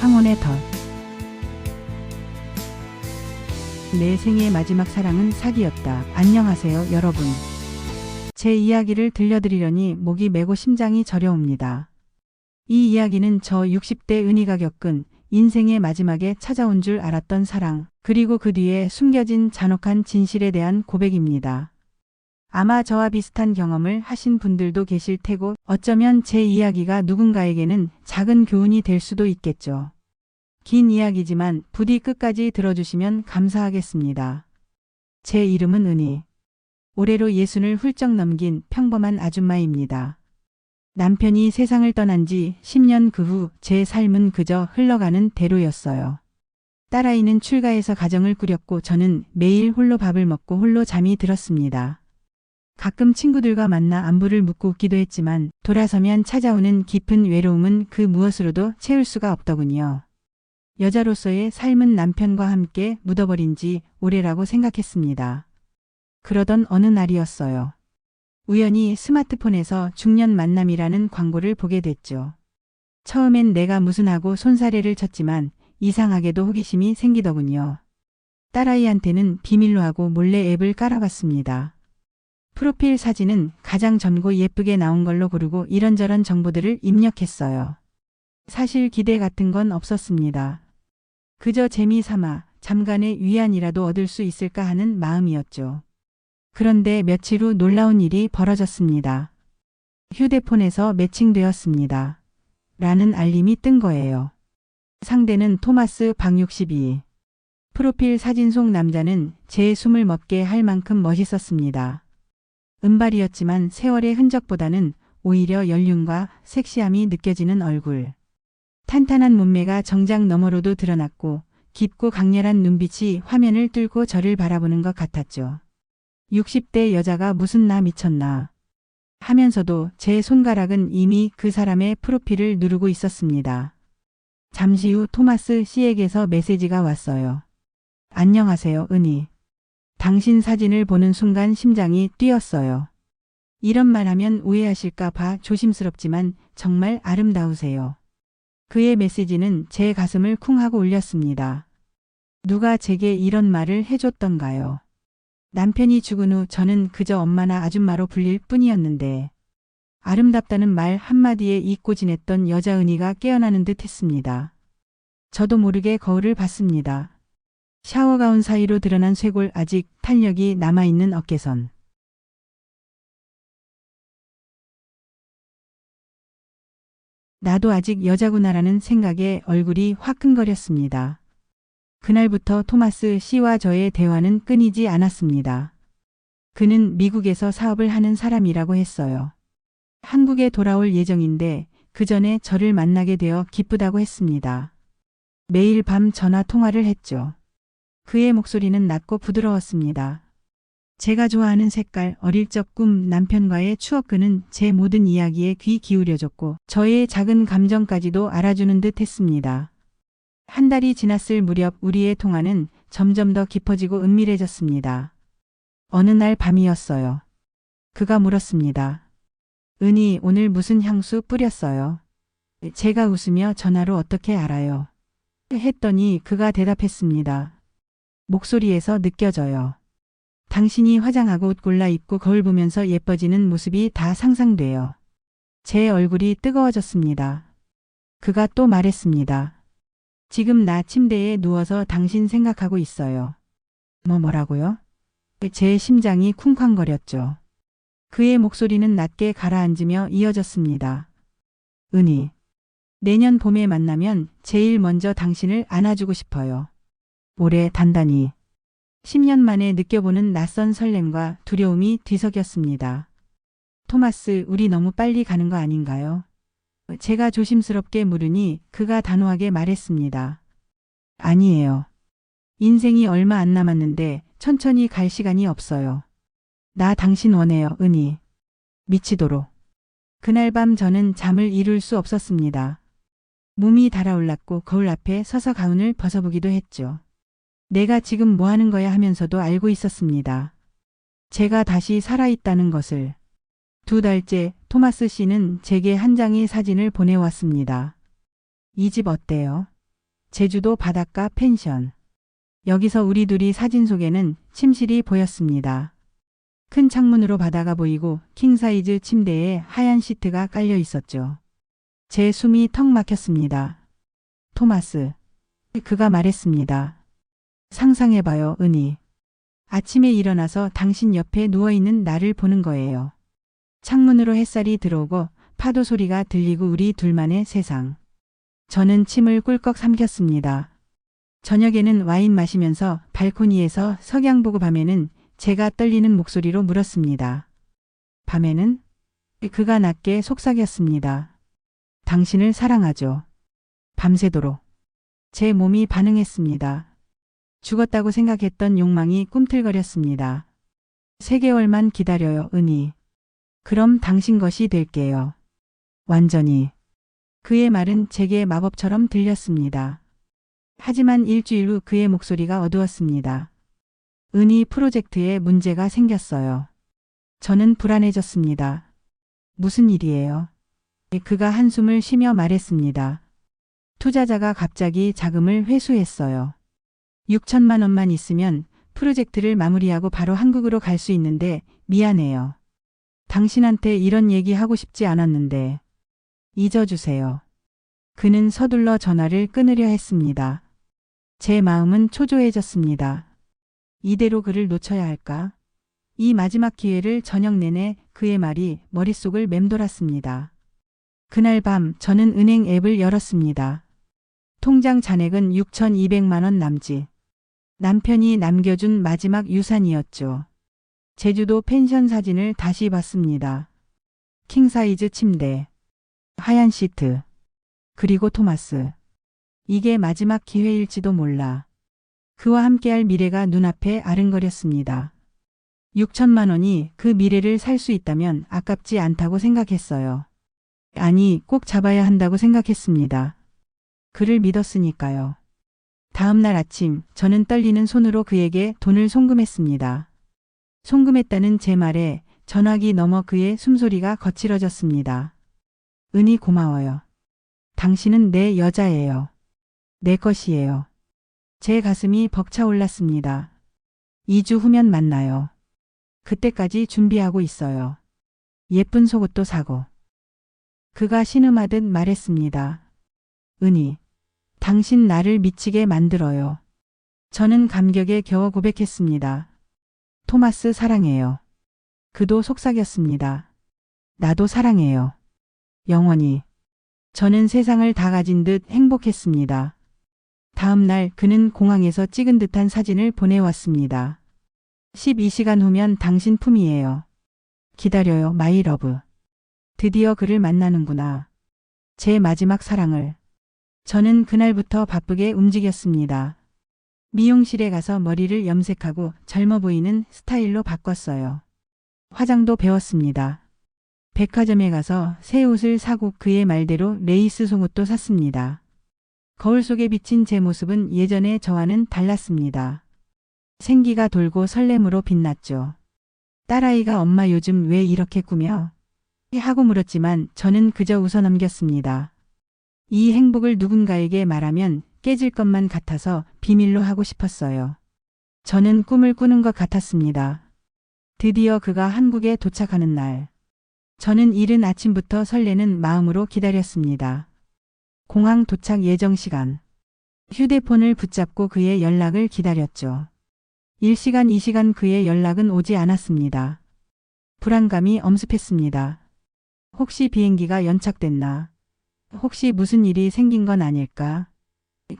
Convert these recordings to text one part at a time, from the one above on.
황혼의 덫. 내 생의 마지막 사랑은 사기였다. 안녕하세요, 여러분. 제 이야기를 들려드리려니 목이 메고 심장이 저려옵니다. 이 이야기는 저 60대 은희가 겪은 인생의 마지막에 찾아온 줄 알았던 사랑, 그리고 그 뒤에 숨겨진 잔혹한 진실에 대한 고백입니다. 아마 저와 비슷한 경험을 하신 분들도 계실 테고 어쩌면 제 이야기가 누군가에게는 작은 교훈이 될 수도 있겠죠. 긴 이야기지만 부디 끝까지 들어주시면 감사하겠습니다. 제 이름은 은희. 올해로 예순을 훌쩍 넘긴 평범한 아줌마입니다. 남편이 세상을 떠난 지 10년 그 후 제 삶은 그저 흘러가는 대로였어요. 딸아이는 출가해서 가정을 꾸렸고 저는 매일 홀로 밥을 먹고 홀로 잠이 들었습니다. 가끔 친구들과 만나 안부를 묻고 웃기도 했지만 돌아서면 찾아오는 깊은 외로움은 그 무엇으로도 채울 수가 없더군요. 여자로서의 삶은 남편과 함께 묻어버린 지 오래라고 생각했습니다. 그러던 어느 날이었어요. 우연히 스마트폰에서 중년 만남이라는 광고를 보게 됐죠. 처음엔 내가 무슨 하고 손사래를 쳤지만 이상하게도 호기심이 생기더군요. 딸아이한테는 비밀로 하고 몰래 앱을 깔아봤습니다. 프로필 사진은 가장 젊고 예쁘게 나온 걸로 고르고 이런저런 정보들을 입력했어요. 사실 기대 같은 건 없었습니다. 그저 재미삼아 잠깐의 위안이라도 얻을 수 있을까 하는 마음이었죠. 그런데 며칠 후 놀라운 일이 벌어졌습니다. 휴대폰에서 매칭되었습니다. 라는 알림이 뜬 거예요. 상대는 토마스 박62. 프로필 사진 속 남자는 제 숨을 멎게 할 만큼 멋있었습니다. 은발이었지만 세월의 흔적보다는 오히려 연륜과 섹시함이 느껴지는 얼굴. 탄탄한 몸매가 정장 너머로도 드러났고 깊고 강렬한 눈빛이 화면을 뚫고 저를 바라보는 것 같았죠. 60대 여자가 무슨 나 미쳤나 하면서도 제 손가락은 이미 그 사람의 프로필을 누르고 있었습니다. 잠시 후 토마스 씨에게서 메시지가 왔어요. 안녕하세요, 은희. 당신 사진을 보는 순간 심장이 뛰었어요. 이런 말 하면 오해하실까 봐 조심스럽지만 정말 아름다우세요. 그의 메시지는 제 가슴을 쿵 하고 울렸습니다. 누가 제게 이런 말을 해줬던가요? 남편이 죽은 후 저는 그저 엄마나 아줌마로 불릴 뿐이었는데 아름답다는 말 한마디에 잊고 지냈던 여자 은희가 깨어나는 듯 했습니다. 저도 모르게 거울을 봤습니다. 샤워 가운 사이로 드러난 쇄골 아직 탄력이 남아있는 어깨선. 나도 아직 여자구나라는 생각에 얼굴이 화끈거렸습니다. 그날부터 토마스 씨와 저의 대화는 끊이지 않았습니다. 그는 미국에서 사업을 하는 사람이라고 했어요. 한국에 돌아올 예정인데 그 전에 저를 만나게 되어 기쁘다고 했습니다. 매일 밤 전화 통화를 했죠. 그의 목소리는 낮고 부드러웠습니다. 제가 좋아하는 색깔, 어릴 적 꿈, 남편과의 추억 그는 제 모든 이야기에 귀 기울여줬고 저의 작은 감정까지도 알아주는 듯 했습니다. 한 달이 지났을 무렵 우리의 통화는 점점 더 깊어지고 은밀해졌습니다. 어느 날 밤이었어요. 그가 물었습니다. 은희 오늘 무슨 향수 뿌렸어요? 제가 웃으며 전화로 어떻게 알아요? 했더니 그가 대답했습니다. 목소리에서 느껴져요. 당신이 화장하고 옷 골라 입고 거울 보면서 예뻐지는 모습이 다 상상돼요. 제 얼굴이 뜨거워졌습니다. 그가 또 말했습니다. 지금 나 침대에 누워서 당신 생각하고 있어요. 뭐 뭐라고요? 제 심장이 쿵쾅거렸죠. 그의 목소리는 낮게 가라앉으며 이어졌습니다. 은희. 내년 봄에 만나면 제일 먼저 당신을 안아주고 싶어요. 오래 단단히. 10년 만에 느껴보는 낯선 설렘과 두려움이 뒤섞였습니다. 토마스, 우리 너무 빨리 가는 거 아닌가요? 제가 조심스럽게 물으니 그가 단호하게 말했습니다. 아니에요. 인생이 얼마 안 남았는데 천천히 갈 시간이 없어요. 나 당신 원해요, 은희. 미치도록. 그날 밤 저는 잠을 이룰 수 없었습니다. 몸이 달아올랐고 거울 앞에 서서 가운을 벗어보기도 했죠. 내가 지금 뭐 하는 거야 하면서도 알고 있었습니다. 제가 다시 살아있다는 것을. 두 달째 토마스 씨는 제게 한 장의 사진을 보내왔습니다. 이 집 어때요? 제주도 바닷가 펜션. 여기서 우리 둘이 사진 속에는 침실이 보였습니다. 큰 창문으로 바다가 보이고 킹사이즈 침대에 하얀 시트가 깔려 있었죠. 제 숨이 턱 막혔습니다. 토마스. 그가 말했습니다. 상상해봐요, 은희. 아침에 일어나서 당신 옆에 누워있는 나를 보는 거예요. 창문으로 햇살이 들어오고 파도 소리가 들리고 우리 둘만의 세상. 저는 침을 꿀꺽 삼켰습니다. 저녁에는 와인 마시면서 발코니에서 석양 보고 밤에는 제가 떨리는 목소리로 물었습니다. 밤에는? 그가 낮게 속삭였습니다. 당신을 사랑하죠. 밤새도록. 제 몸이 반응했습니다. 죽었다고 생각했던 욕망이 꿈틀거렸습니다. 세 개월만 기다려요, 은희. 그럼 당신 것이 될게요. 완전히. 그의 말은 제게 마법처럼 들렸습니다. 하지만 일주일 후 그의 목소리가 어두웠습니다. 은희 프로젝트에 문제가 생겼어요. 저는 불안해졌습니다. 무슨 일이에요? 그가 한숨을 쉬며 말했습니다. 투자자가 갑자기 자금을 회수했어요. 6천만 원만 있으면 프로젝트를 마무리하고 바로 한국으로 갈 수 있는데 미안해요. 당신한테 이런 얘기 하고 싶지 않았는데 잊어주세요. 그는 서둘러 전화를 끊으려 했습니다. 제 마음은 초조해졌습니다. 이대로 그를 놓쳐야 할까? 이 마지막 기회를 저녁 내내 그의 말이 머릿속을 맴돌았습니다. 그날 밤 저는 은행 앱을 열었습니다. 통장 잔액은 6,200만 원 남짓. 남편이 남겨준 마지막 유산이었죠. 제주도 펜션 사진을 다시 봤습니다. 킹사이즈 침대, 하얀 시트, 그리고 토마스. 이게 마지막 기회일지도 몰라. 그와 함께할 미래가 눈앞에 아른거렸습니다. 6천만 원이 그 미래를 살 수 있다면 아깝지 않다고 생각했어요. 아니, 꼭 잡아야 한다고 생각했습니다. 그를 믿었으니까요. 다음 날 아침 저는 떨리는 손으로 그에게 돈을 송금했습니다. 송금했다는 제 말에 전화기 넘어 그의 숨소리가 거칠어졌습니다. 은희 고마워요. 당신은 내 여자예요. 내 것이에요. 제 가슴이 벅차올랐습니다. 2주 후면 만나요. 그때까지 준비하고 있어요. 예쁜 속옷도 사고. 그가 신음하듯 말했습니다. 은희, 당신 나를 미치게 만들어요. 저는 감격에 겨워 고백했습니다. 토마스 사랑해요. 그도 속삭였습니다. 나도 사랑해요. 영원히. 저는 세상을 다 가진 듯 행복했습니다. 다음 날 그는 공항에서 찍은 듯한 사진을 보내왔습니다. 12시간 후면 당신 품이에요. 기다려요, 마이 러브. 드디어 그를 만나는구나. 제 마지막 사랑을. 저는 그날부터 바쁘게 움직였습니다. 미용실에 가서 머리를 염색하고 젊어 보이는 스타일로 바꿨어요. 화장도 배웠습니다. 백화점에 가서 새 옷을 사고 그의 말대로 레이스 속옷도 샀습니다. 거울 속에 비친 제 모습은 예전의 저와는 달랐습니다. 생기가 돌고 설렘으로 빛났죠. 딸아이가 엄마 요즘 왜 이렇게 꾸며? 하고 물었지만 저는 그저 웃어 넘겼습니다. 이 행복을 누군가에게 말하면 깨질 것만 같아서 비밀로 하고 싶었어요. 저는 꿈을 꾸는 것 같았습니다. 드디어 그가 한국에 도착하는 날. 저는 이른 아침부터 설레는 마음으로 기다렸습니다. 공항 도착 예정 시간. 휴대폰을 붙잡고 그의 연락을 기다렸죠. 1시간 2시간 그의 연락은 오지 않았습니다. 불안감이 엄습했습니다. 혹시 비행기가 연착됐나? 혹시 무슨 일이 생긴 건 아닐까?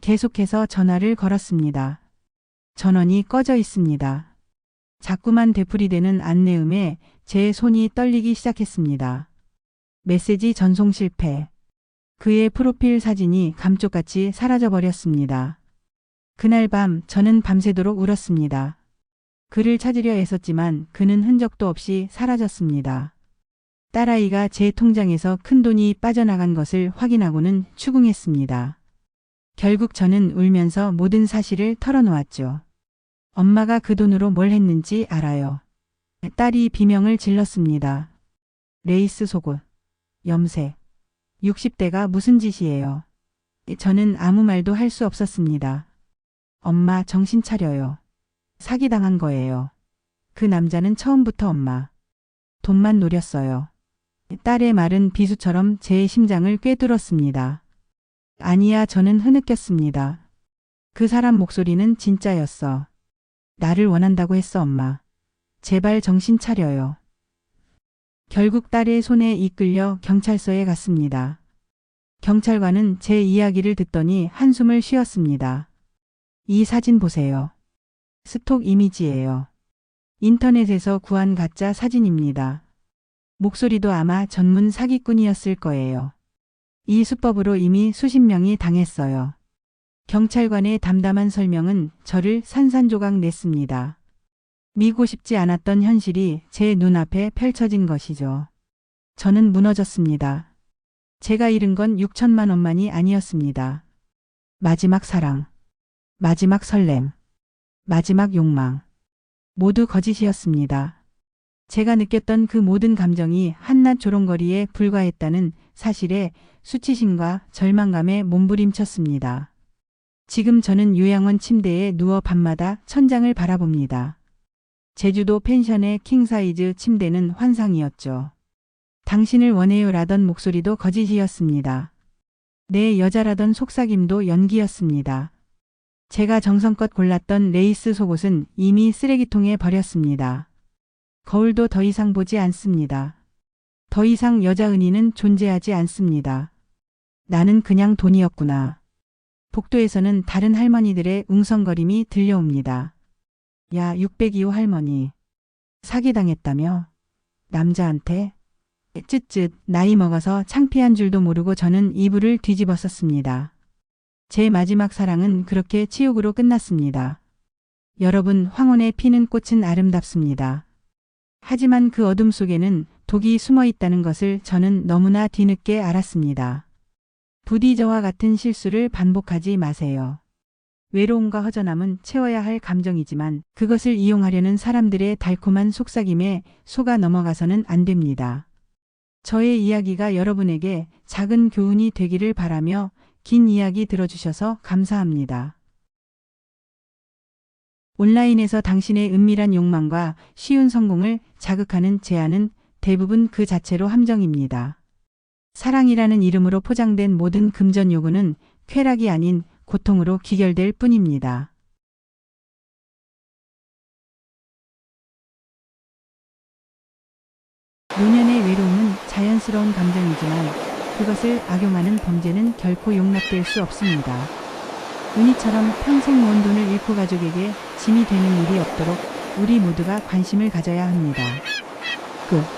계속해서 전화를 걸었습니다. 전원이 꺼져 있습니다. 자꾸만 되풀이되는 안내음에 제 손이 떨리기 시작했습니다. 메시지 전송 실패. 그의 프로필 사진이 감쪽같이 사라져버렸습니다. 그날 밤 저는 밤새도록 울었습니다. 그를 찾으려 애썼지만 그는 흔적도 없이 사라졌습니다. 딸아이가 제 통장에서 큰 돈이 빠져나간 것을 확인하고는 추궁했습니다. 결국 저는 울면서 모든 사실을 털어놓았죠. 엄마가 그 돈으로 뭘 했는지 알아요. 딸이 비명을 질렀습니다. 레이스 속옷, 염색, 60대가 무슨 짓이에요. 저는 아무 말도 할 수 없었습니다. 엄마 정신 차려요. 사기당한 거예요. 그 남자는 처음부터 엄마. 돈만 노렸어요. 딸의 말은 비수처럼 제 심장을 꿰뚫었습니다. 아니야 저는 흐느꼈습니다. 그 사람 목소리는 진짜였어. 나를 원한다고 했어 엄마. 제발 정신 차려요. 결국 딸의 손에 이끌려 경찰서에 갔습니다. 경찰관은 제 이야기를 듣더니 한숨을 쉬었습니다. 이 사진 보세요. 스톡 이미지예요. 인터넷에서 구한 가짜 사진입니다. 목소리도 아마 전문 사기꾼이었을 거예요. 이 수법으로 이미 수십 명이 당했어요. 경찰관의 담담한 설명은 저를 산산조각 냈습니다. 미고 싶지 않았던 현실이 제 눈앞에 펼쳐진 것이죠. 저는 무너졌습니다. 제가 잃은 건 6천만 원만이 아니었습니다. 마지막 사랑, 마지막 설렘, 마지막 욕망. 모두 거짓이었습니다. 제가 느꼈던 그 모든 감정이 한낱 조롱거리에 불과했다는 사실에 수치심과 절망감에 몸부림쳤습니다. 지금 저는 요양원 침대에 누워 밤마다 천장을 바라봅니다. 제주도 펜션의 킹사이즈 침대는 환상이었죠. 당신을 원해요라던 목소리도 거짓이었습니다. 내 여자라던 속삭임도 연기였습니다. 제가 정성껏 골랐던 레이스 속옷은 이미 쓰레기통에 버렸습니다. 거울도 더 이상 보지 않습니다. 더 이상 여자 은희는 존재하지 않습니다. 나는 그냥 돈이었구나. 복도에서는 다른 할머니들의 웅성거림이 들려옵니다. 야, 602호 할머니. 사기당했다며? 남자한테? 쯧쯧, 나이 먹어서 창피한 줄도 모르고 저는 이불을 뒤집었었습니다. 제 마지막 사랑은 그렇게 치욕으로 끝났습니다. 여러분, 황혼에 피는 꽃은 아름답습니다. 하지만 그 어둠 속에는 독이 숨어 있다는 것을 저는 너무나 뒤늦게 알았습니다. 부디 저와 같은 실수를 반복하지 마세요. 외로움과 허전함은 채워야 할 감정이지만 그것을 이용하려는 사람들의 달콤한 속삭임에 속아 넘어가서는 안 됩니다. 저의 이야기가 여러분에게 작은 교훈이 되기를 바라며 긴 이야기 들어주셔서 감사합니다. 온라인에서 당신의 은밀한 욕망과 쉬운 성공을 자극하는 제안은 대부분 그 자체로 함정입니다. 사랑이라는 이름으로 포장된 모든 금전 요구는 쾌락이 아닌 고통으로 기결될 뿐입니다. 노년의 외로움은 자연스러운 감정이지만 그것을 악용하는 범죄는 결코 용납될 수 없습니다. 은희처럼 평생 모은 돈을 잃고 가족에게 짐이 되는 일이 없도록 우리 모두가 관심을 가져야 합니다. 끝.